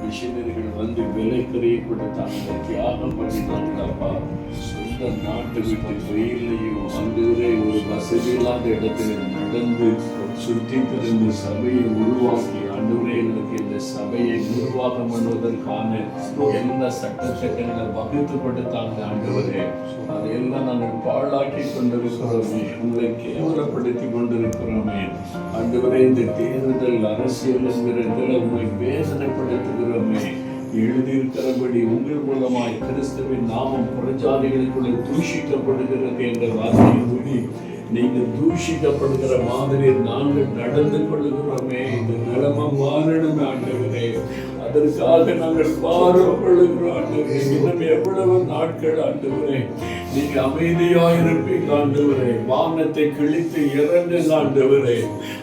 மிஷினரிகள் வந்து விலைக்கறியை கொடுத்தாங்க தியாகம் பண்ணினாங்களப்பா சொந்த நாட்டு விட்டு வெயிலையும் அங்குவரே ஒரு வசதி இல்லாத இடத்துல நடந்து சுற்றி திருந்து சபையை உருவாக்கி அன்றுவரே எங்களுக்கு இந்த சபையை நிர்வாகம் பண்ணுவதற்கான எல்லா சட்ட சட்டங்களை வகுத்து கொடுத்தாங்க ஆண்டவரே அதையெல்லாம் நாங்கள் பாழாக்கி கொண்டிருக்கிறோமே உங்களை கேவலப்படுத்தி கொண்டிருக்கிறோமே. ஆண்டவரே இந்த தேர்தல் அரசியல் என்கிற இதில் உங்களை வேதனைப்படுத்துகிறோமே. எழுதியிருக்கிறபடி உங்கள் மூலமாய் கிறிஸ்துவின் நாமம் புறஜாதிகளுக்குள்ளே தூஷிக்கப்படுகிறது என்ற வார்த்தையின்படி நீங்க தூஷிக்கப்படுகிற மாதிரி நாங்கள் நடந்து கொள்ளுகிறோமே. இந்த நிலைமை மாறணும் ஆண்டவரே. அதற்காக நாங்கள் பாரப்படுகிறோம் ஆண்டவரே. இன்னும் எவ்வளவு நாட்கள் ஆண்டவரே. நீங்க அமைதியா இருப்பீங்க ஆண்டவரே. வானத்தை கிழித்து இறங்குங்க ஆண்டவரே.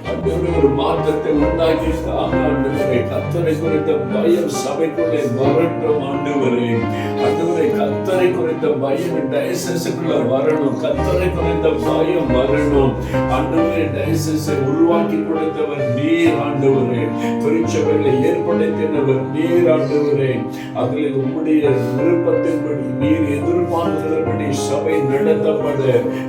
ஆண்டவரே ஒரு மாற்றத்தை உண்டாக்கி ஆண்டவரே. கத்தரை குறித்த பயம் சபைக்குள்ளே வரட்டும் ஆண்டவரே. ஆண்டவரே கத்தரை குறித்த பயம் டயசஸுக்குள்ள வரணும். கத்தரை குறித்த பயம் வரணும். ஆண்டவரே டயசஸை உருவாக்கி கொடுத்தவர் நீர் ஆண்டவரே. திருச்சபைகளை ஏற்படுத்தினவர் நீர் ஆண்டவரே. அதில் உம்முடைய விருப்பத்தின்படி நீர் எதிர்பார்க்கிறபடி சபை நடத்தப்பட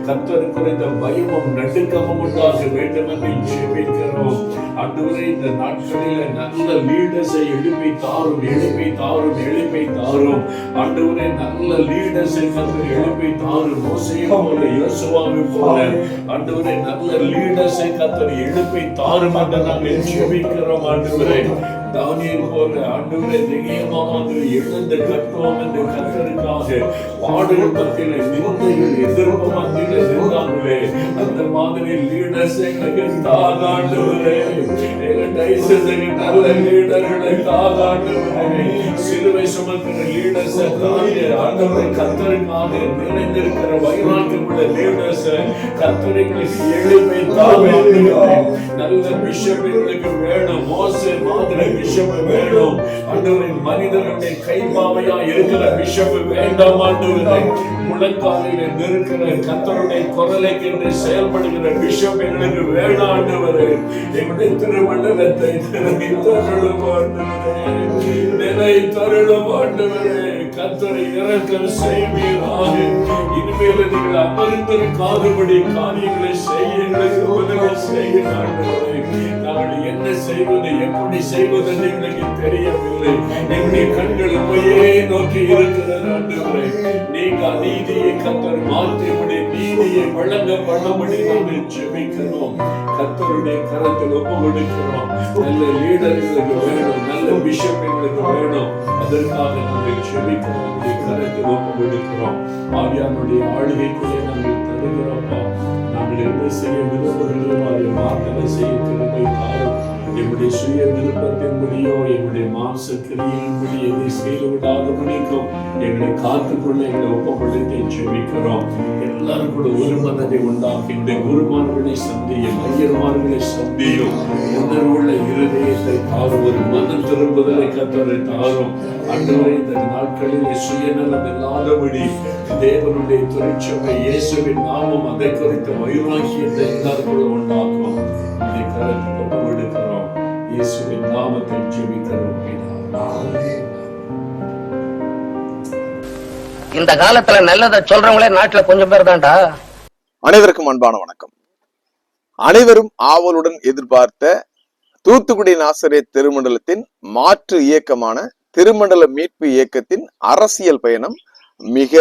கத்தர் குறித்த பயமும் நடுக்கமும் உண்டாக வேண்டும் என்று ஜெபிக்கிறோம். ஆண்டவரே இந்த நாட்களில நல்ல லீடர்ஸை எழுப்பி தாரும் எழுப்பி தாரும் எழுப்பி தாரும். ஆண்டவரே நல்ல லீடர்ஸை கத்தர் எழுப்பி தாரும். மோசையை போல யோசுவாவை போல. ஆண்டவரே நல்ல லீடர்ஸை கத்தர் எழுப்பி தாரும் என்று நாங்கள் ஜெபிக்கிறோம் ஆண்டவரே. தானியல் போல ஆண்டவரே திகயமாக எழுந்து கட்டுவோம் என்று கத்தருக்காக பாடல் மத்தியில நிந்தைகள் எதிர்ப்பு மத்தியில இருந்தாங்களே அந்த மாதிரி லீடர்ஸ் எங்களுக்கு தாகாண்டுவரே எங்க நல்ல லீடர்களை தாகாண்டுவரே சிலுவை சுமக்கிற லீடர்ஸ் தாங்க ஆண்டவரை கத்தருக்காக நிறைந்திருக்கிற வைராக்கியமுள்ள லீடர்ஸ் கத்தரைக்கு எளிமை தாங்க நல்ல பிஷப் எங்களுக்கு வேணும் மோசே மாதிரி பிஷப் வேணும் ஆண்டவரின் மனிதர்களுடைய கைப்பாவையா இருக்கிற பிஷப் வேண்டாம் ஆண்டவரை முழக்காலையில நிற்கிற கத்தருடைய குரலை என்று செயல்படுகிற பிஷப் எங்களுக்கு வேண்டாம் ஆண்டவரே எங்களுடைய திருமண்டலத்தை நிலை தருளும் ஆண்டவரே நிலை தருளும் ஆண்டவரே கத்தரை இறக்கம் செய்வீராக. இனிமேல நீங்கள் அமர்ந்திருக்காதபடி காரியங்களை செய்யுங்கள். எங்களுக்கு உதவி செய்ய நாங்கள் என்ன செய்வது எப்படி செய்வது எங்களுக்கு தெரியவில்லை. என்னுடைய கண்கள் உண்மையே நோக்கி இருக்கிறது ஆண்டவரே நீங்க அநீதியை கத்தர் மாற்றியபடி நீதியை வழங்க பண்ணபடி நாங்கள் ஜெபிக்கிறோம். கத்தருடைய கரத்தில் ஒப்பு கொடுக்கிறோம் நல்ல லீடர்களுக்கு வேணும் நல்ல பிஷப் எங்களுக்கு வேணும். அதற்காக நாங்கள் ஜெபிக்கிறோம். உங்களுடைய கொடுக்கிறோம். ஆவியானுடைய ஆளுகைக்குள்ளே நாங்கள் தருகிறோம்ப்பா நாங்கள் என்ன செய்ய விரும்புகிறோம் அதை மாற்றலை செய்ய திரும்பி சுய விருப்பத்தின்படியோ என்னுடைய மாம்ச கிரியின்படி எதை செய்து விடாத முடிக்கும் எங்களை காத்துக்கொள்ள எங்களை ஒப்பப்படுத்தி ஜெபிக்கிறோம். எல்லாரும் கூட ஒரு மனதை உண்டாக்கி இந்த குருமார்களை சந்தியும் ஐயர்மார்களை சந்தியும். உணர்வுள்ள இருதயத்தை தாரும் ஒரு மனம் திரும்புதலை கத்தரை தாரும். அன்றுவரை இந்த நாட்களில் சுயநலம் இல்லாதபடி தேவனுடைய திருச்சபை இயேசுவின் நாமம் அதை குறித்த வைராக்கியத்தை எல்லாருக்குள்ள உண்டாக்கும். இதை கருத்து இயேசுவின் நாமத்தில் ஜெபிக்கிறோம். இந்த காலத்துல நல்லதை சொல்றவங்களே நாட்டுல கொஞ்சம் பேர் தான்டா அனைவருக்கும் அன்பான வணக்கம் அனைவரும் ஆவலுடன் எதிர்பார்த்த தூத்துக்குடி நாசரேத் திருமண்டலத்தின் மாற்று இயக்கமான திருமண்டல மீட்பு இயக்கத்தின் அரசியல் பயணம் மிக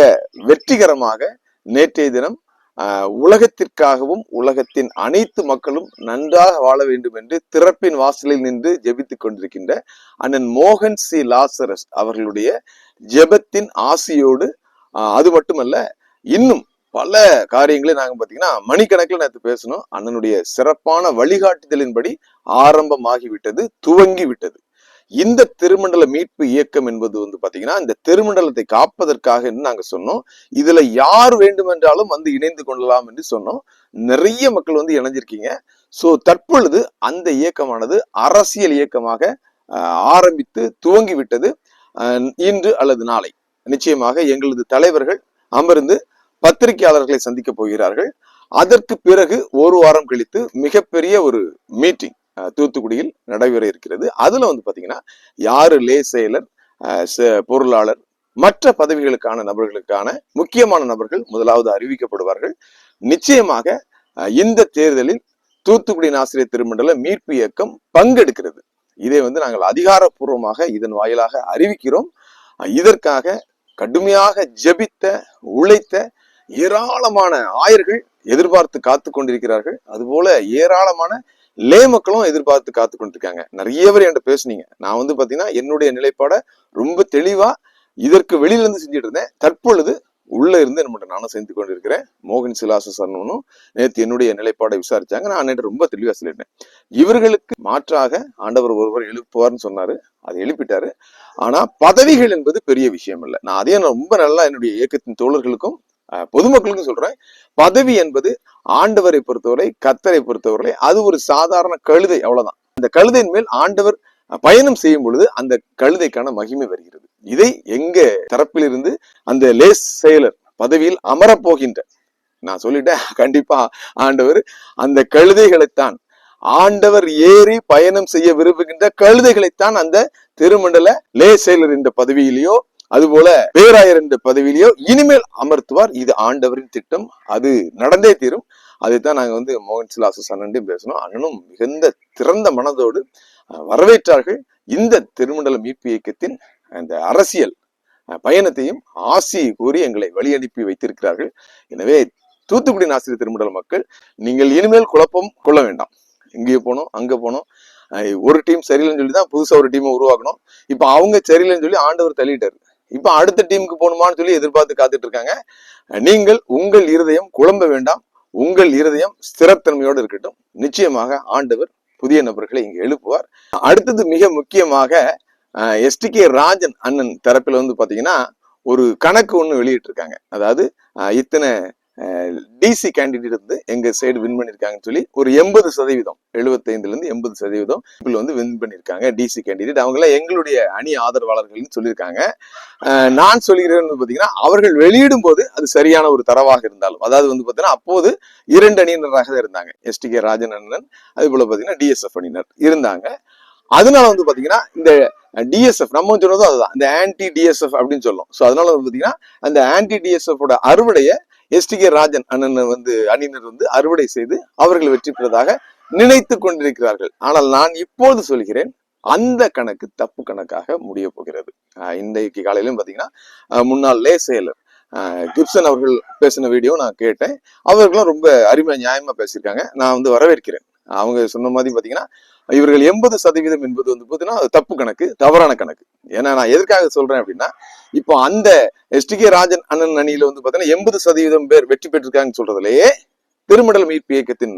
வெற்றிகரமாக நேற்றைய தினம் உலகத்திற்காகவும் உலகத்தின் அனைத்து மக்களும் நன்றாக வாழ வேண்டும் என்று திறப்பின் வாசலில் நின்று ஜெபித்துக் கொண்டிருக்கின்ற அண்ணன் மோகன் சி. லாசரஸ் அவர்களுடைய ஜெபத்தின் ஆசையோடு அது மட்டுமல்ல இன்னும் பல காரியங்களை நாங்கள் பார்த்தீங்கன்னா மணிக்கணக்கில் நேற்று பேசணும் அண்ணனுடைய சிறப்பான வழிகாட்டுதலின்படி ஆரம்பமாகிவிட்டது துவங்கி விட்டது இந்த திருமண்டல மீட்பு இயக்கம் என்பது வந்து பாத்தீங்கன்னா இந்த திருமண்டலத்தை காப்பதற்காக நாங்க சொன்னோம். இதுல யார் வேண்டுமென்றாலும் வந்து இணைந்து கொள்ளலாம் என்று சொன்னோம். நிறைய மக்கள் வந்து இணைஞ்சிருக்கீங்க. சோ தற்பொழுது அந்த இயக்கமானது அரசியல் இயக்கமாக ஆரம்பித்து துவங்கி விட்டது இன்று அல்லது நாளை. நிச்சயமாக எங்களது தலைவர்கள் அமர்ந்து பத்திரிகையாளர்களை சந்திக்க போகிறார்கள். அதற்கு பிறகு ஒரு வாரம் கழித்து மிகப்பெரிய ஒரு மீட்டிங். தூத்துக்குடியில் நடைபெற இருக்கிறது. அதுல வந்து பாத்தீங்கன்னா யாரு லே செயலர் பொருளாளர் மற்ற பதவிகளுக்கான நபர்களுக்கான முக்கியமான நபர்கள் முதலாவது அறிவிக்கப்படுவார்கள். நிச்சயமாக இந்த தேர்தலில் தூத்துக்குடி ஆசிரியர் திருமண்டல மீட்பு இயக்கம் பங்கெடுக்கிறது. இதை வந்து நாங்கள் அதிகாரப்பூர்வமாக இதன் வாயிலாக அறிவிக்கிறோம். இதற்காக கடுமையாக ஜெபித்த உழைத்த ஏராளமான ஆயர்கள் எதிர்பார்த்து காத்து கொண்டிருக்கிறார்கள். அதுபோல ஏராளமான லே மக்களும் எதிர்பார்த்து காத்து கொண்டிருக்காங்க. நிறைய பேர் என்கிட்ட பேசுனீங்க. நான் வந்து பாத்தீங்கன்னா என்னுடைய நிலைப்பாட ரொம்ப தெளிவா இதற்கு வெளியில இருந்து செஞ்சுட்டு இருந்தேன். தற்பொழுது உள்ள இருந்து என்ன நானும் செஞ்சு கொண்டிருக்கிறேன். மோகன் சிலாச சரணனும் நேற்று என்னுடைய நிலைப்பாடை விசாரிச்சாங்க. நான் நேற்று ரொம்ப தெளிவா சொல்லிட்டேன் இவர்களுக்கு மாற்றாக ஆண்டவர் ஒருவர் எழுப்புவார்னு சொன்னாரு. அதை எழுப்பிட்டாரு. ஆனா பதவிகள் என்பது பெரிய விஷயம் இல்லை. நான் அதையும் நான் ரொம்ப நல்லா என்னுடைய இயக்கத்தின் தோழர்களுக்கும் பொதுமக்களுக்கும் சொல்றேன். பதவி என்பது ஆண்டவரை பொறுத்தவரை கத்தரை பொறுத்தவரை அது ஒரு சாதாரண கழுதை அவ்வளவுதான். அந்த கழுதையின் மேல் ஆண்டவர் பயணம் செய்யும் பொழுது அந்த கழுதைக்கான மகிமை வருகிறது. இதை எங்க தரப்பிலிருந்து அந்த லேஸ் செயலர் பதவியில் அமரப்போகின்ற நான் சொல்லிட்டேன் கண்டிப்பா ஆண்டவர் அந்த கழுதைகளைத்தான் ஆண்டவர் ஏறி பயணம் செய்ய விரும்புகின்ற கழுதைகளைத்தான் அந்த திருமண்டல லே செயலர் என்ற பதவியிலேயோ அதுபோல பேராயர் என்ற பதவியிலேயோ இனிமேல் அமர்த்துவார். இது ஆண்டவரின் திட்டம். அது நடந்தே தீரும். அதைத்தான் நாங்க வந்து மோகன் சிலாசஸ் அண்ணன் பேசணும். அண்ணனும் மிகுந்த திறந்த மனதோடு வரவேற்றார்கள். இந்த திருமண்டல மீட்பு இயக்கத்தின் அந்த அரசியல் பயணத்தையும் ஆசி கூறி எங்களை வழி அனுப்பி வைத்திருக்கிறார்கள். எனவே தூத்துக்குடி ஆசிரியர் திருமண்டல மக்கள் நீங்கள் இனிமேல் குழப்பம் கொள்ள வேண்டாம். இங்கே போனோம் அங்க போனோம். ஒரு டீம் சரியில்லைன்னு சொல்லி தான் புதுசா ஒரு டீமை உருவாக்கணும். இப்ப அவங்க சரியில்லைன்னு சொல்லி ஆண்டவர் தள்ளிட்டாரு. இப்ப அடுத்த டீமுக்கு போகணுமான்னு சொல்லி எதிர்பார்த்து காத்துட்டு இருக்காங்க நீங்கள் உங்கள் இருதயம் குழம்ப வேண்டாம். உங்கள் இருதயம் ஸ்திரத்தன்மையோடு இருக்கட்டும். நிச்சயமாக ஆண்டவர் புதிய நபர்களை இங்கு எழுப்புவார். அடுத்தது மிக முக்கியமாக எஸ்டி கே ராஜன் அண்ணன் தரப்பில் வந்து பாத்தீங்கன்னா ஒரு கணக்கு ஒண்ணு வெளியிட்டிருக்காங்க. அதாவது இத்தனை டிசி கேண்டிடேட் வந்து எங்க சைடு வின் பண்ணிருக்காங்கன்னு சொல்லி ஒரு எண்பது சதவீதம் 75 இருந்து எண்பது சதவீதம் இப்போ வந்து வின் பண்ணிருக்காங்க டிசி கேண்டிடேட் அவங்க எங்களுடைய அணி ஆதரவாளர்கள்னு சொல்லியிருக்காங்க. நான் சொல்கிறேன்னு பார்த்தீங்கன்னா அவர்கள் வெளியிடும் போது அது சரியான ஒரு தரவாக இருந்தாலும் அதாவது வந்து பார்த்தீங்கன்னா அப்போது இரண்டு அணியினராக தான் இருந்தாங்க. எஸ்டிகே ராஜன் அண்ணன் அது போல பார்த்தீங்கன்னா டிஎஸ்எஃப் அணியினர் இருந்தாங்க. அதனால வந்து பார்த்தீங்கன்னா இந்த டிஎஸ்எஃப் நம்ம சொன்னதும் அதுதான். இந்த ஆன்டி டிஎஸ்எஃப் அப்படின்னு சொல்லும். ஸோ அதனால வந்து பார்த்தீங்கன்னா அந்த ஆன்டி டிஎஸ்எஃப் ஓட அறுவடையை எஸ்டிகே ராஜன் அண்ணன் வந்து அணியினர் வந்து அறுவடை செய்து அவர்கள் வெற்றி பெற்றதாக நினைத்து கொண்டிருக்கிறார்கள். ஆனால் நான் இப்போது சொல்கிறேன் அந்த கணக்கு தப்பு கணக்காக முடிய போகிறது. இன்றைக்கு காலையிலும் பாத்தீங்கன்னா முன்னாள் லே செயலர் கிப்சன் அவர்கள் பேசின வீடியோ நான் கேட்டேன். அவர்களும் ரொம்ப அருமையாக நியாயமா பேசியிருக்காங்க. நான் வந்து வரவேற்கிறேன். அவங்க சொன்ன மாதிரி பாத்தீங்கன்னா இவர்கள் எண்பது சதவீதம் என்பது வந்து பாத்தீங்கன்னா அது தப்பு கணக்கு தவறான கணக்கு. ஏன்னா நான் எதற்காக சொல்றேன் அப்படின்னா இப்போ அந்த எஸ்டிகே ராஜன் அண்ணன் அணியில வந்து பாத்தீங்கன்னா எண்பது சதவீதம் பேர் வெற்றி பெற்றிருக்காங்கன்னு சொல்றதுலயே திருமடல் மீட்பு இயக்கத்தின்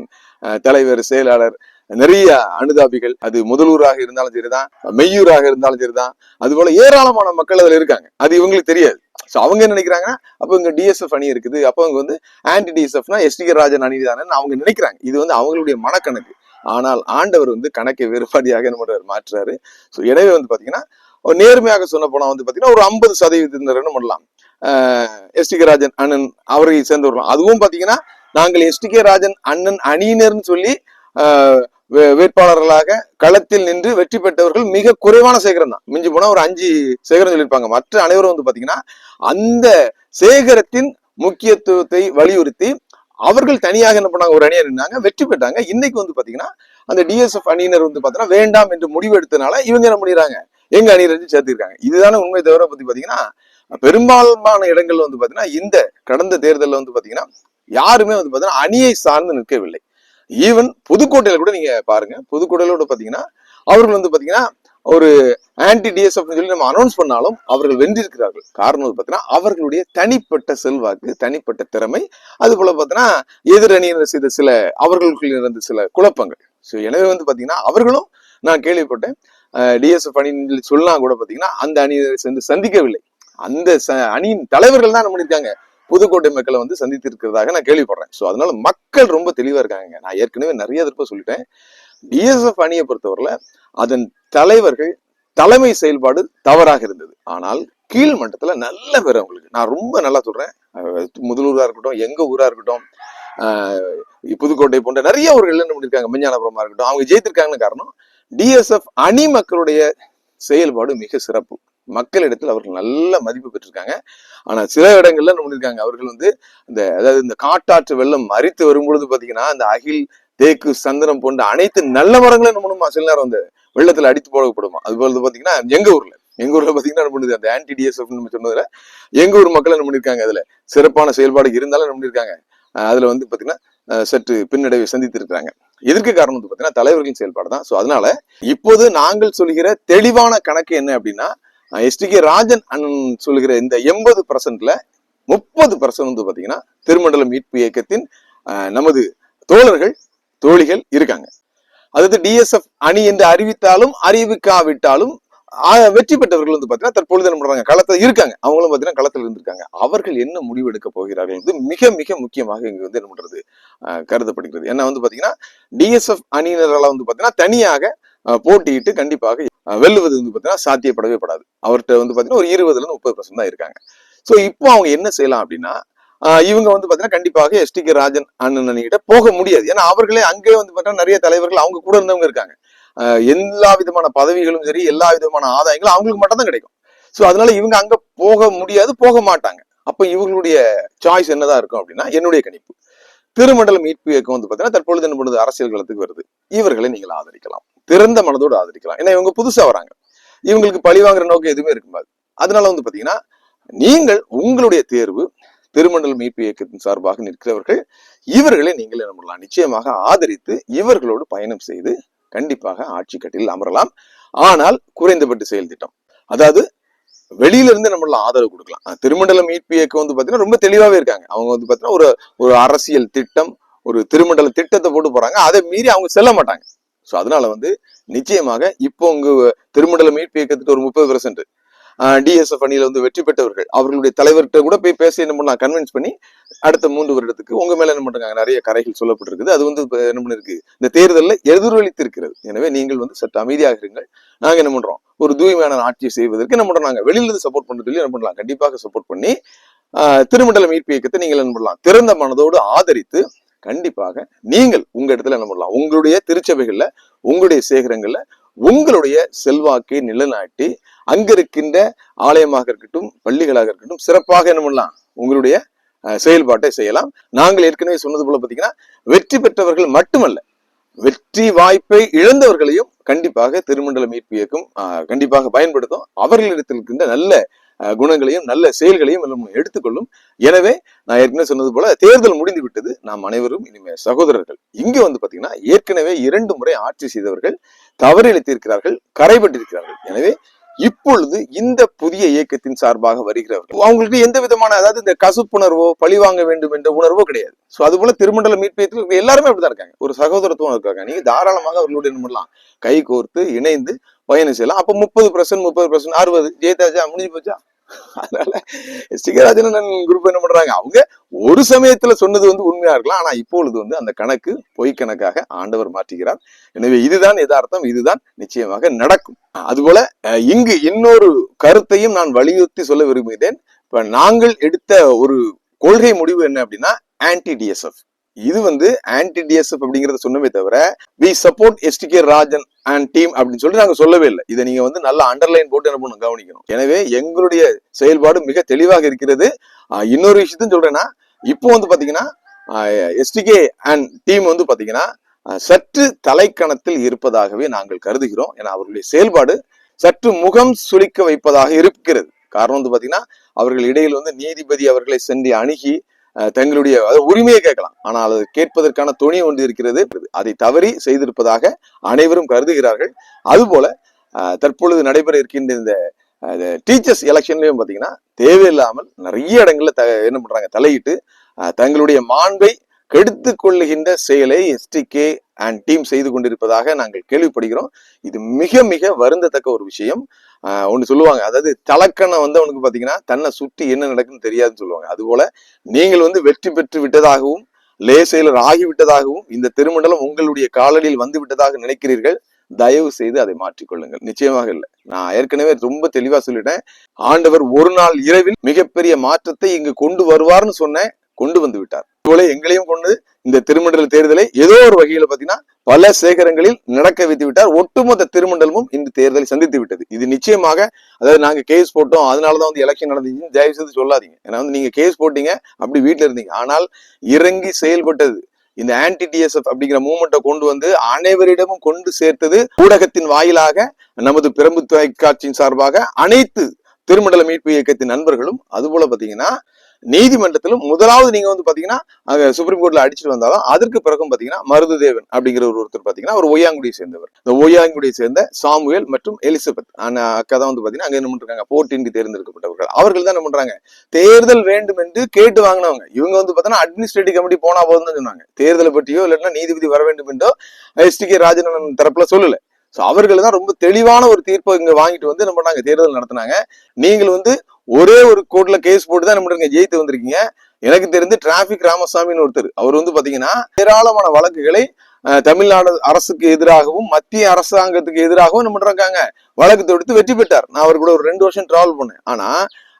தலைவர் செயலாளர் நிறைய அனுதாபிகள். அது முதலூராக இருந்தாலும் சரிதான் மெய்யூராக இருந்தாலும் சரிதான். அது போல ஏராளமான மக்கள் அதுல இருக்காங்க. அது இவங்களுக்கு தெரியாது. ஸோ அவங்க என்ன நினைக்கிறாங்கன்னா அப்போ இங்க டிஎஸ்எஃப் அணி இருக்குது. அப்போ அவங்க வந்து ஆன்டி டிஎஸ்எஃப்னா எஸ்டிகே ராஜன் அணி தானே அவங்க நினைக்கிறாங்க. இது வந்து அவங்களுடைய மனக்கணக்கு ஆனால் ஆண்டவர் வந்து கணக்கை வேறுபாடியாக என்ன பண்றாரு? மாற்றுறாரு. ஸோ எனவே வந்து பாத்தீங்கன்னா ஒரு நேர்மையாக சொன்ன போனா வந்து பாத்தீங்கன்னா ஒரு ஐம்பது சதவீதத்தினர் என்ன பண்ணலாம். எஸ்டிகே ராஜன் அண்ணன் அவரை சேர்ந்து வரலாம் அதுவும் பாத்தீங்கன்னா நாங்கள் எஸ் டிகே ராஜன் அண்ணன் அணியினர்னு சொல்லி ஆஹ், வேட்பாளர்களாக களத்தில் நின்று வெற்றி பெற்றவர்கள் மிக குறைவான சேகரம் தான். மிஞ்சி போனா ஒரு அஞ்சு சேகரம் சொல்லியிருப்பாங்க. மற்ற அனைவரும் வந்து பாத்தீங்கன்னா அந்த சேகரத்தின் முக்கியத்துவத்தை வலியுறுத்தி அவர்கள் தனியாக என்ன பண்ணாங்க ஒரு அணியர் இருந்தாங்க வெற்றி பெற்றாங்க. இன்னைக்கு வந்து பாத்தீங்கன்னா அந்த டிஎஸ்எஃப் அணியினர் வந்து பாத்தீங்கன்னா வேண்டாம் என்று முடிவு எடுத்தனால இவங்க என்ன பண்ணிடுறாங்க? எங்க அணியிலிருந்து வந்து சேர்த்திருக்காங்க. இதுதானே உண்மை தவிர பத்தி பாத்தீங்கன்னா பெரும்பாலான இடங்கள்ல வந்து பாத்தீங்கன்னா இந்த கடந்த தேர்தல்ல வந்து பாத்தீங்கன்னா யாருமே வந்து பாத்தீங்கன்னா அணியை சார்ந்து நிற்கவில்லை. ஈவன் புதுக்கோட்டையில கூட நீங்க பாருங்க. புதுக்கோட்டையில கூட பாத்தீங்கன்னா அவர்கள் வந்து பாத்தீங்கன்னா ஒரு ஆன்டி டிஎஸ்எஃப் சொல்லி நம்ம அனௌன்ஸ் பண்ணாலும் அவர்கள் வென்றிருக்கிறார்கள். காரணம் வந்து பாத்தீங்கன்னா அவர்களுடைய தனிப்பட்ட செல்வாக்கு தனிப்பட்ட திறமை அது போல பாத்தீங்கன்னா எதிரணியினர் செய்த சில அவர்களுக்குள் இருந்த சில குழப்பங்கள். ஸோ எனவே வந்து பாத்தீங்கன்னா அவர்களும் நான் கேள்விப்பட்டேன். டிஎஸ்எஃப் அணின்னு சொல்லலாம் கூட பாத்தீங்கன்னா அந்த அணியினரை சேர்ந்து சந்திக்கவில்லை. அந்த ச- அணியின் தலைவர்கள் தான் என்ன பண்ணியிருக்காங்க? புதுக்கோட்டை மக்களை வந்து சந்தித்திருக்கிறதாக நான் கேள்விப்படுறேன். ஸோ அதனால மக்கள் ரொம்ப தெளிவா இருக்காங்க நான் ஏற்கனவே நிறைய தடவை சொல்லிட்டேன். பிஎஸ்எஃப் அணியை பொறுத்தவரையில அதன் தலைவர்கள் தலைமை செயல்பாடு தவறாக இருந்தது. ஆனால் கீழ் மட்டத்துல நல்ல பேர் அவங்களுக்கு. நான் ரொம்ப நல்லா சொல்றேன். முதலூராக முதலூரா இருக்கட்டும் எங்க ஊரா இருக்கட்டும் புதுக்கோட்டை போன்ற நிறைய ஊர்கள் என்ன பண்ணிருக்காங்க? விஞ்ஞானபுரமா இருக்கட்டும். அவங்க ஜெயித்திருக்காங்கன்னு காரணம் டிஎஸ்எஃப் அணி மக்களுடைய செயல்பாடு மிக சிறப்பு. மக்களிடத்தில் அவர்கள் நல்ல மதிப்பு பெற்றிருக்காங்க. ஆனா சில இடங்கள்ல என்ன அவர்கள் வந்து இந்த அதாவது இந்த காட்டாற்று வெள்ளம் அரித்து வரும்பொழுது பாத்தீங்கன்னா அந்த அகில் தேக்கு சந்தனம் போன்ற அனைத்து நல்ல மரங்களும் என்ன பண்ணுமா? சில நேரம் அந்த வெள்ளத்தில் அடித்து போடப்படுமா? அது போல பாத்தீங்கன்னா எங்க ஊர்ல எங்க ஊர்ல பாத்தீங்கன்னா என்ன பண்ணுது? அந்த ஆன்டி டிஎஸ்எஃப் நம்ம சொன்னதுல எங்க ஊர் மக்கள் என்ன பண்ணிருக்காங்க? அதுல சிறப்பான செயல்பாடு இருந்தாலும் என்ன பண்ணிருக்காங்க? அதுல வந்து பாத்தீங்கன்னா சற்று பின்னடைவை சந்தித்திருக்கிறாங்க. எதற்கு இதற்கு காரணம் வந்து பாத்தீங்கன்னா தலைவர்களின் செயல்பாடு தான் சோ அதனால இப்போது நாங்கள் சொல்கிற தெளிவான கணக்கு என்ன அப்படின்னா எஸ்டிகே ராஜன் அண்ணன் சொல்கிற இந்த எண்பது பர்சன்ட்ல முப்பது பர்சன்ட் வந்து பாத்தீங்கன்னா திருமண்டல மீட்பு இயக்கத்தின் நமது தோழர்கள் தோழிகள் இருக்காங்க. அதாவது டிஎஸ்எஃப் அணி என்று அறிவித்தாலும் அறிவிக்காவிட்டாலும் ஆஹ், வெற்றி பெற்றவர்கள் வந்து பாத்தீங்கன்னா தற்பொழுது என்ன பண்றாங்க களத்துல இருக்காங்க. அவங்களும் பாத்தீங்கன்னா களத்துல இருந்திருக்காங்க. அவர்கள் என்ன முடிவு எடுக்க போகிறார்கள் வந்து மிக மிக முக்கியமாக இங்க வந்து என்ன பண்றது அஹ், கருதப்படுகிறது. ஏன்னா வந்து பாத்தீங்கன்னா டிஎஸ்எஃப் அணியினரால வந்து பாத்தீங்கன்னா தனியாக போட்டியிட்டு கண்டிப்பாக வெல்லுவது வந்து பாத்தீங்கன்னா சாத்தியப்படவே படாது. அவர்கிட்ட வந்து பாத்தீங்கன்னா ஒரு இருபதுல இருந்து முப்பது பர்சன்ட் தான் இருக்காங்க. சோ இப்போ அவங்க என்ன செய்யலாம் அப்படின்னா இவங்க வந்து பாத்தீங்கன்னா கண்டிப்பாக எஸ் டி கே ராஜன் அண்ணன்கிட்ட போக முடியாது. ஏன்னா அவர்களே அங்கே வந்து பாத்தீங்கன்னா நிறைய தலைவர்கள் அவங்க கூட இருந்தவங்க இருக்காங்க. எல்லா விதமான பதவிகளும் சரி எல்லா விதமான ஆதாயங்களும் அவங்களுக்கு மட்டும் தான் கிடைக்கும். சோ அதனால இவங்க அங்க போக முடியாது போக மாட்டாங்க. அப்ப இவங்களுடைய சாய்ஸ் என்னதான் இருக்கும் அப்படின்னா என்னுடைய கணிப்பு. திருமண்டல மீட்பு இயக்கம் வந்து பாத்தீங்கன்னா தற்பொழுது என்ன பண்ணுது அரசியல் களத்துக்கு வருது. இவர்களை நீங்கள் ஆதரிக்கலாம். திறந்த மனதோடு ஆதரிக்கலாம். ஏன்னா இவங்க புதுசா வராங்க. இவங்களுக்கு பழி வாங்குற நோக்கம் எதுவுமே இருக்காது அதனால வந்து பாத்தீங்கன்னா நீங்கள் உங்களுடைய தேர்வு திருமண்டல மீட்பு இயக்கத்தின் சார்பாக நிற்கிறவர்கள் இவர்களை நீங்கள் என்ன பண்ணலாம்? நிச்சயமாக ஆதரித்து இவர்களோடு பயணம் செய்து கண்டிப்பாக ஆட்சி கட்டில் அமரலாம். ஆனால் குறைந்தபட்ச செயல் திட்டம். அதாவது வெளியில இருந்து நம்மள ஆதரவு கொடுக்கலாம். திருமண்டல மீட்பு இயக்கம் வந்து பாத்தீங்கன்னா ரொம்ப தெளிவாவே இருக்காங்க. அவங்க வந்து பாத்தீங்கன்னா ஒரு ஒரு அரசியல் திட்டம் ஒரு திருமண்டல திட்டத்தை போட்டு போறாங்க. அதை மீறி அவங்க செல்ல மாட்டாங்க. ஸோ அதனால வந்து நிச்சயமாக இப்போ உங்க திருமண்டல மீட்பு இயக்கத்துக்கு ஒரு முப்பது பெர்சன்ட் டிஎஸ்எஃப் அணியில வந்து வெற்றி பெற்றவர்கள் அவர்களுடைய தலைவர்கிட்ட கூட போய் பேசி என்ன பண்ணலாம் கன்வின்ஸ் பண்ணி அடுத்த மூன்று வருடத்துக்கு உங்க மேல என்ன பண்றாங்க நிறைய கரைகள் சொல்லப்பட்டிருக்குது. அது வந்து இப்போ என்ன பண்ணிருக்கு இந்த தேர்தலில் எதிரொலித்து எனவே நீங்கள் வந்து சற்று அமைதியாக இருங்கள். நாங்க என்ன பண்றோம் ஒரு தூய்மையான ஆட்சியை செய்வதற்கு என்ன பண்றோம் நாங்க வெளியில இருந்து சப்போர்ட் பண்ண சொல்லி என்ன பண்ணலாம் கண்டிப்பாக சப்போர்ட் பண்ணி திருமண்டல மீட்பு இயக்கத்தை நீங்கள் என்ன பண்ணலாம் திறந்த மனதோடு ஆதரித்து கண்டிப்பாக நீங்கள் உங்க இடத்துல என்ன பண்ணலாம்? உங்களுடைய திருச்சபைகள்ல உங்களுடைய சேகரங்கள்ல உங்களுடைய செல்வாக்கை நிலைநாட்டி அங்க இருக்கின்ற ஆலயமாக இருக்கட்டும் பள்ளிகளாக இருக்கட்டும் சிறப்பாக என்ன பண்ணலாம்? உங்களுடைய அஹ், செயல்பாட்டை செய்யலாம். நாங்கள் ஏற்கனவே சொன்னது போல பாத்தீங்கன்னா வெற்றி பெற்றவர்கள் மட்டுமல்ல வெற்றி வாய்ப்பை இழந்தவர்களையும் கண்டிப்பாக திருமண்டல மீட்பு இயக்கம் கண்டிப்பாக பயன்படுத்தும். அவர்களிடத்தில் இருக்கின்ற நல்ல குணங்களையும் நல்ல செயல்களையும் எடுத்துக்கொள்ளும். எனவே நான் ஏற்கனவே சொன்னது போல தேர்தல் முடிந்து விட்டது. நாம் அனைவரும் இனிமே சகோதரர்கள் இங்க வந்து பாத்தீங்கன்னா ஏற்கனவே இரண்டு முறை ஆட்சி செய்தவர்கள் தவறிழைத்திருக்கிறார்கள் கரைபட்டிருக்கிறார்கள். எனவே இப்பொழுது இந்த புதிய இயக்கத்தின் சார்பாக வருகிறவர்கள். அவங்களுக்கு எந்த விதமான அதாவது இந்த கசுப்புணர்வோ பழி வாங்க வேண்டும் என்ற உணர்வோ கிடையாது. சோ அது போல திருமண்டல மீட்பயத்தில் எல்லாருமே அப்படிதான் இருக்காங்க. ஒரு சகோதரத்துவம் இருக்காங்க. நீங்க தாராளமாக அவர்களுடைய என்ன பண்ணலாம் கை கோர்த்து இணைந்து பயணம் செய்யலாம். அப்ப முப்பது பர்சன்ட் முப்பது பர்சன்ட் அறுபது ஜெயித்தாச்சா முடிஞ்சு போச்சா? அதனால ஸ்ரீராஜன் குரூப் என்ன பண்றாங்க? அவங்க ஒரு சமயத்துல சொன்னது வந்து உண்மையா இருக்கலாம். ஆனா இப்பொழுது வந்து அந்த கணக்கு பொய் கணக்காக ஆண்டவர் மாற்றுகிறார். எனவே இதுதான் யதார்த்தம் இதுதான் நிச்சயமாக நடக்கும். அதுபோல இங்கு இன்னொரு கருத்தையும் நான் வலியுறுத்தி சொல்ல விரும்புகிறேன். இப்ப நாங்கள் எடுத்த ஒரு கொள்கை முடிவு என்ன அப்படின்னா ஆன்டி டிஎஸ்எஃப் இது வந்து ஆன்டி டிஎஸ்எஃப் அப்படிங்கறத சொன்னமே தவிர we support STK Rajan and team அப்படின்னு சொல்லி நாங்க சொல்லவே இல்லை. இதை நீங்க வந்து நல்லா அண்டர்லைன் போட்டு என்ன பண்ணணும் கவனிக்கணும். எனவே எங்களுடைய செயல்பாடு மிக தெளிவாக இருக்கிறது. இன்னொரு விஷயத்தையும் சொல்றேன்னா இப்போ வந்து பாத்தீங்கன்னா எஸ்டிகே அண்ட் டீம் வந்து பாத்தீங்கன்னா சற்று தலைக்கணத்தில் இருப்பதாகவே நாங்கள் கருதுகிறோம். ஏன்னா அவர்களுடைய செயல்பாடு சற்று முகம் சுளிக்க வைப்பதாக இருக்கிறது. காரணம் வந்து பாத்தீங்கன்னா அவர்கள் இடையில் வந்து நீதிபதி அவர்களை சென்று அணுகி தங்களுடைய உரிமையை கேட்கலாம். ஆனால் அது கேட்பதற்கான துணி ஒன்று இருக்கிறது. அதை தவறி செய்திருப்பதாக அனைவரும் கருதுகிறார்கள். அதுபோல தற்பொழுது நடைபெற இருக்கின்ற இந்த டீச்சர்ஸ் எலெக்ஷன்லயும் பாத்தீங்கன்னா தேவையில்லாமல் நிறைய இடங்கள்ல த என்ன பண்றாங்க தலையிட்டு தங்களுடைய மாண்பை கெடுத்து கொள்ளுகின்ற செயலை எஸ்டிகே அண்ட் டீம் செய்து கொண்டிருப்பதாக நாங்கள் கேள்விப்படுகிறோம். இது மிக மிக வருந்தத்தக்க ஒரு விஷயம். ஒன்று சொல்லுவாங்க. அதாவது தலக்கணம் வந்து அவனுக்கு பாத்தீங்கன்னா தன்னை சுற்றி என்ன நடக்குன்னு தெரியாதுன்னு சொல்லுவாங்க. அதுபோல நீங்கள் வந்து வெற்றி பெற்று விட்டதாகவும் லேசெயலர் ஆகிவிட்டதாகவும் இந்த திருமண்டலம் உங்களுடைய காலடியில் வந்து விட்டதாக நினைக்கிறீர்கள் தயவு செய்து அதை மாற்றிக்கொள்ளுங்கள். நிச்சயமாக இல்லை. நான் ஏற்கனவே ரொம்ப தெளிவா சொல்லிட்டேன். ஆண்டவர் ஒரு நாள் இரவில் மிகப்பெரிய மாற்றத்தை இங்கு கொண்டு வருவார்னு சொன்னேன் கொண்டு வந்து விட்டார். போல எங்களையும் கொண்டு இந்த திருமண்டல தேர்தலை ஏதோ ஒரு வகையில பாத்தீங்கன்னா பல சேகரங்களில் நடக்க வைத்து விட்டார் ஒட்டுமொத்த திருமண்டலமும் இந்த தேர்தலை சந்தித்து விட்டது. இது நிச்சயமாக அதாவது நாங்க கேஸ் போட்டோம் அதனாலதான் வந்து எலெக்ஷன் நடந்துச்சுன்னு தயவு செய்து சொல்லாதீங்க. ஏன்னா வந்து நீங்க கேஸ் போட்டீங்க அப்படி வீட்டுல இருந்தீங்க. ஆனால் இறங்கி செயல்பட்டது. இந்த ஆன்டி டிஎஸ்எஃப் அப்படிங்கிற மூமெண்ட்டை கொண்டு வந்து அனைவரிடமும் கொண்டு சேர்த்தது ஊடகத்தின் வாயிலாக நமது பிரம்பு தொலைக்காட்சியின் சார்பாக அனைத்து திருமண்டல மீட்பு இயக்கத்தின் நண்பர்களும். அதுபோல பாத்தீங்கன்னா நீதிமன்றத்திலும் முதலாவது நீங்க வந்து பாத்தீங்கன்னா அங்க சுப்ரீம் கோர்ட்ல அடிச்சுட்டு வந்தாலும் அதற்கு பிறகும் பாத்தீங்கன்னா மருதுதேவன் அப்படிங்கிற ஒரு ஒருத்தர் பாத்தீங்கன்னா ஒரு ஒய்யாங்குடியை சேர்ந்தவர். இந்த ஒய்யாங்குடியை சேர்ந்த சாமுவேல் மற்றும் எலிசபெத் அக்கா தான் வந்து பாத்தீங்கன்னா அங்க என்ன பண்றாங்க போட்டின்றி தேர்ந்தெடுக்கப்பட்டவர்கள். அவர்கள் தான் என்ன பண்றாங்க தேர்தல் வேண்டும் என்று கேட்டு வாங்கினவங்க. இவங்க வந்து பாத்தீங்கன்னா அட்மினிஸ்ட்ரேட்டிவ் கமிட்டி போனா போதும் தான் சொன்னாங்க. தேர்தலை பற்றியோ இல்லைன்னா நீதிபதி வர வேண்டும் என்றோ எஸ் டி கே ராஜனன் தரப்புல சொல்லல. ஸோ அவர்கள் தான் ரொம்ப தெளிவான ஒரு தீர்ப்பை இங்கே வாங்கிட்டு வந்து நம்ம நாங்கள் தேர்தல் நடத்தினாங்க. நீங்கள் வந்து ஒரே ஒரு கோர்ட்ல கேஸ் போட்டு தான் நம்ம ஜெயித்து வந்திருக்கீங்க. எனக்கு தெரிந்து டிராபிக் ராமசாமின்னு ஒருத்தர் அவர் வந்து பாத்தீங்கன்னா ஏராளமான வழக்குகளை தமிழ்நாடு அரசுக்கு எதிராகவும் மத்திய அரசாங்கத்துக்கு எதிராகவும் என்ன பண்றாங்க வழக்கு தொடுத்து வெற்றி பெற்றார். நான் அவர் கூட ஒரு ரெண்டு வருஷம் டிராவல் பண்ணேன். ஆனா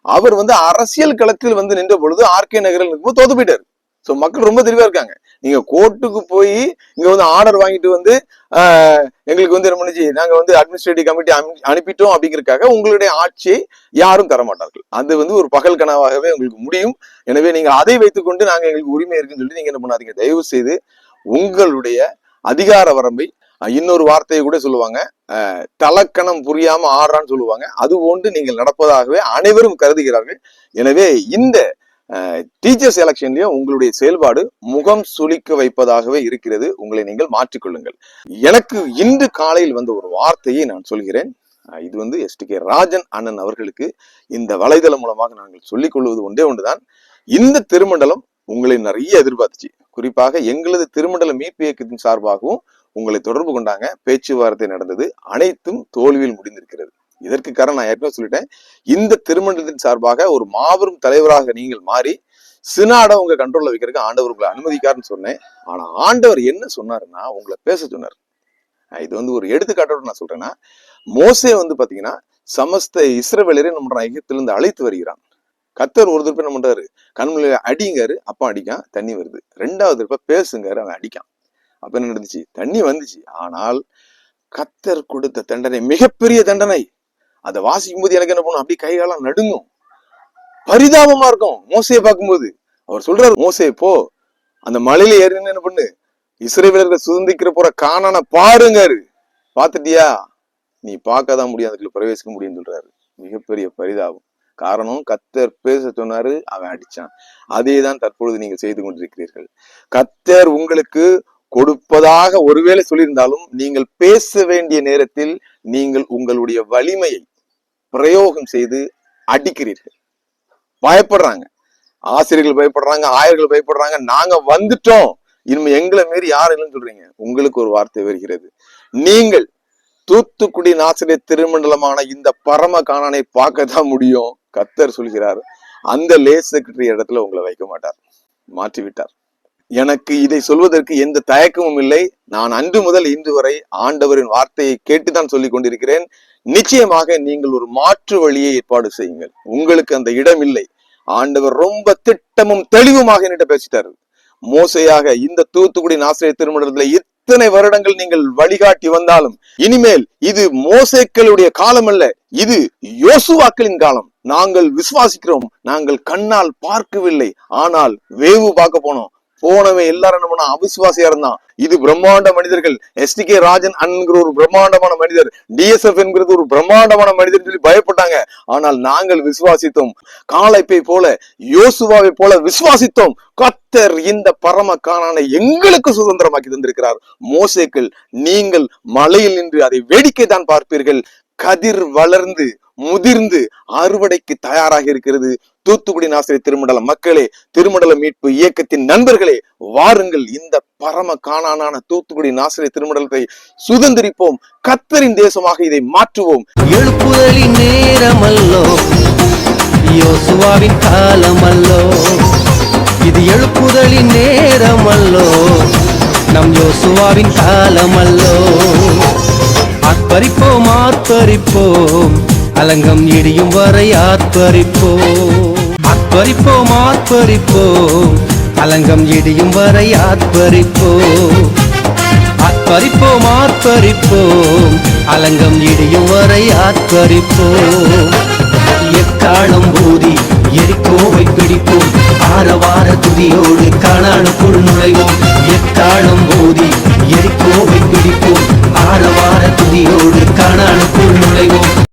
அவர் வந்து அரசியல் களத்தில் வந்து நின்ற பொழுது ஆர்கே நகரில் இருக்கும்போது தோத்து போயிட்டார். ஸோ மக்கள் ரொம்ப தெளிவா இருக்காங்க. நீங்க கோர்ட்டுக்கு போய் இங்க வந்து ஆர்டர் வாங்கிட்டு வந்து எங்களுக்கு வந்து என்ன பண்ணுச்சு? நாங்க வந்து அட்மினிஸ்ட்ரேட்டிவ் கமிட்டி அனுப்பிட்டோம் அப்படிங்கிறதுக்காக உங்களுடைய ஆட்சியை யாரும் தர மாட்டார்கள் அது வந்து ஒரு பகல் கனவாகவே உங்களுக்கு முடியும். எனவே நீங்க அதை வைத்துக்கொண்டு நாங்க எங்களுக்கு உரிமை இருக்குன்னு சொல்லி நீங்க என்ன பண்ணாதீங்க. தயவு செய்து உங்களுடைய அதிகார வரம்பை இன்னொரு வார்த்தையை கூட சொல்லுவாங்க. தலக்கணம் புரியாம ஆடுறான்னு சொல்லுவாங்க. அது போன்று நீங்கள் நடப்பதாகவே அனைவரும் கருதுகிறார்கள். எனவே இந்த டீச்சர்ஸ் எலெக்ஷன்லயும் உங்களுடைய செயல்பாடு முகம் சுளிக்க வைப்பதாகவே இருக்கிறது. உங்களை நீங்கள் மாற்றிக்கொள்ளுங்கள். எனக்கு இன்று காலையில் வந்த ஒரு வார்த்தையை நான் சொல்கிறேன். இது வந்து எஸ் கே ராஜன் அண்ணன் அவர்களுக்கு இந்த வலைதளம் மூலமாக நாங்கள் சொல்லிக் கொள்வது ஒன்றே ஒன்றுதான். இந்த திருமண்டலம் உங்களை நிறைய எதிர்பார்த்துச்சு. குறிப்பாக எங்களது திருமண்டல மீட்பு இயக்கத்தின் சார்பாகவும் உங்களை தொடர்பு கொண்டாங்க. பேச்சுவார்த்தை நடந்தது. அனைத்தும் தோல்வியில் முடிந்திருக்கிறது. இதற்கு காரணம் நான் ஏற்கனவே சொல்லிட்டேன். இந்த திருமண்டலத்தின் சார்பாக ஒரு மாபெரும் தலைவராக நீங்கள் மாறி சினாட உங்க கண்ட்ரோல்ல வைக்கிறதுக்கு ஆண்டவர் உங்களை அனுமதிக்காருன்னு சொன்னேன். ஆனா ஆண்டவர் என்ன சொன்னாருன்னா உங்களை பேச சொன்னார். இது வந்து ஒரு எடுத்துக்காட்டோட நான் சொல்றேன்னா மோசே வந்து பாத்தீங்கன்னா சமஸ்த இஸ்ரவேலரை நம்ம ஐக்கியத்திலிருந்து அழைத்து வருகிறான். கத்தர் ஒரு திருப்பி என்ன பண்றாரு? கண்மலையில அடிங்காரு அப்பா அடிக்கான் தண்ணி வருது. ரெண்டாவது திருப்ப பேசுங்காரு அவன் அடிக்கான். அப்ப என்ன நடந்துச்சு? தண்ணி வந்துச்சு. ஆனால் கத்தர் கொடுத்த தண்டனை மிகப்பெரிய தண்டனை. அதை வாசிக்கும் போது எனக்கு என்ன பண்ணும்? அப்படியே கைகாலம் நடுங்கும். பரிதாபமா இருக்கும். மோசையை பார்க்கும்போது. அவர் சொல்றாரு மோசே போ. அந்த மலையில ஏறின்னு என்ன பண்ணு? இஸ்ரேவேலர்கள் சுதந்திக்கிற போற காணான பாருங்காரு. பாத்துட்டியா நீ பார்க்கதான் முடியும். அதுக்குள்ள பிரவேசிக்க முடியும்னு சொல்றாரு. மிகப்பெரிய பரிதாபம். காரணம் கத்தர் பேச சொன்னாரு அவன் அடிச்சான். அதே தான் தற்பொழுது நீங்கள் செய்து கொண்டிருக்கிறீர்கள். கத்தர் உங்களுக்கு கொடுப்பதாக ஒருவேளை சொல்லியிருந்தாலும் நீங்கள் பேச வேண்டிய நேரத்தில் நீங்கள் உங்களுடைய வலிமையை பிரயோகம் செய்து அடிக்கிறீர்கள். பயப்படுறாங்க. ஆசிரியர்கள் பயப்படுறாங்க ஆயர்கள் பயப்படுறாங்க. நாங்க வந்துட்டோம். இனிமே எங்களை மீறி யாரும் இல்லைன்னு சொல்றீங்க. உங்களுக்கு ஒரு வார்த்தை வருகிறது. நீங்கள் தூத்துக்குடி நாசிரியர் திருமண்டலமான இந்த பரம காணனை பார்க்க தான் முடியும். கத்தர் சொல்கிறார் அந்த லேஸ் செக்ரட்டரி இடத்துல உங்களை வைக்க மாட்டார். மாற்றி விட்டார் எனக்கு இதை சொல்வதற்கு எந்த தயக்கமும் இல்லை. நான் அன்று முதல் இன்று வரை ஆண்டவரின் வார்த்தையை கேட்டுதான் சொல்லிக் கொண்டிருக்கிறேன். நிச்சயமாக நீங்கள் ஒரு மாற்று வழியை ஏற்பாடு செய்யுங்கள். உங்களுக்கு அந்த இடம் இல்லை. ஆண்டவர் ரொம்ப திட்டமும் தெளிவுமாக என்கிட்ட பேசிட்டாரு. மோசையாக இந்த தூத்துக்குடி நாசிரியர் திருமணத்துல இத்தனை வருடங்கள் நீங்கள் வழிகாட்டி வந்தாலும் இனிமேல் இது மோசைக்களுடைய காலம் அல்ல இது யோசுவாக்களின் காலம். நாங்கள் விசுவாசிக்கிறோம். நாங்கள் கண்ணால் பார்க்கவில்லை. ஆனால் வேவு பார்க்க போனோம். போனவன் எல்லாரும் என்ன பண்ணா? அவிசுவாசியா இருந்தான். இது பிரம்மாண்ட மனிதர்கள். எஸ்டி கே ராஜன் என்கிற ஒரு பிரம்மாண்டமான மனிதர். டிஎஸ்எஃப் என்கிறது ஒரு பிரம்மாண்டமான மனிதர் சொல்லி பயப்பட்டாங்க. ஆனால் நாங்கள் விசுவாசித்தோம். காலைப்பை போல யோசுவாவை போல விசுவாசித்தோம். கத்தர் இந்த பரம காணானை எங்களுக்கு சுதந்திரமாக்கி தந்திருக்கிறார். மோசேக்கள் நீங்கள் மலையில் நின்று அதை வேடிக்கை தான் பார்ப்பீர்கள். கதிர் வளர்ந்து முதிர்ந்து அறுவடைக்கு தயாராக இருக்கிறது. தூத்துக்குடி நாசிரி திருமண்டல மக்களே திருமண்டல மீட்பு இயக்கத்தின் நண்பர்களே வாருங்கள் இந்த பரம காணானான தூத்துக்குடி நாசிரி திருமண்டலத்தை சுதந்திரிப்போம். கத்தரின் தேசமாக இதை மாற்றுவோம். எழுப்புதலின் நேரமல்லோ யோசுவாவின் காலமல்லோ இது எழுப்புதலின் நேரமல்லோ நம் யோசுவாவின் காலமல்லோ. ஆர்ப்பரிப்போம் ஆர்ப்பரிப்போம் அலங்கம் இடியும் வரை ஆர்ப்பரிப்போம் ஆர்ப்பரிப்போம் ஆர்ப்பரிப்போம் அலங்கம் இடியும் வரை ஆர்ப்பரிப்போம் ஆர்ப்பரிப்போம் ஆர்ப்பரிப்போம் அலங்கம் இடியும் வரை ஆர்ப்பரிப்போம் எக்காலம் ஊதி எரிக்கோவை பிடிப்போம். ஆரவார துதியோடு காணானுக்குள் நுழைவோம். எக்காலம் ஊதி எரிக்கோவை பிடிப்போம். ஆரவார துதியோடு காணானுக்குள் நுழைவோம்.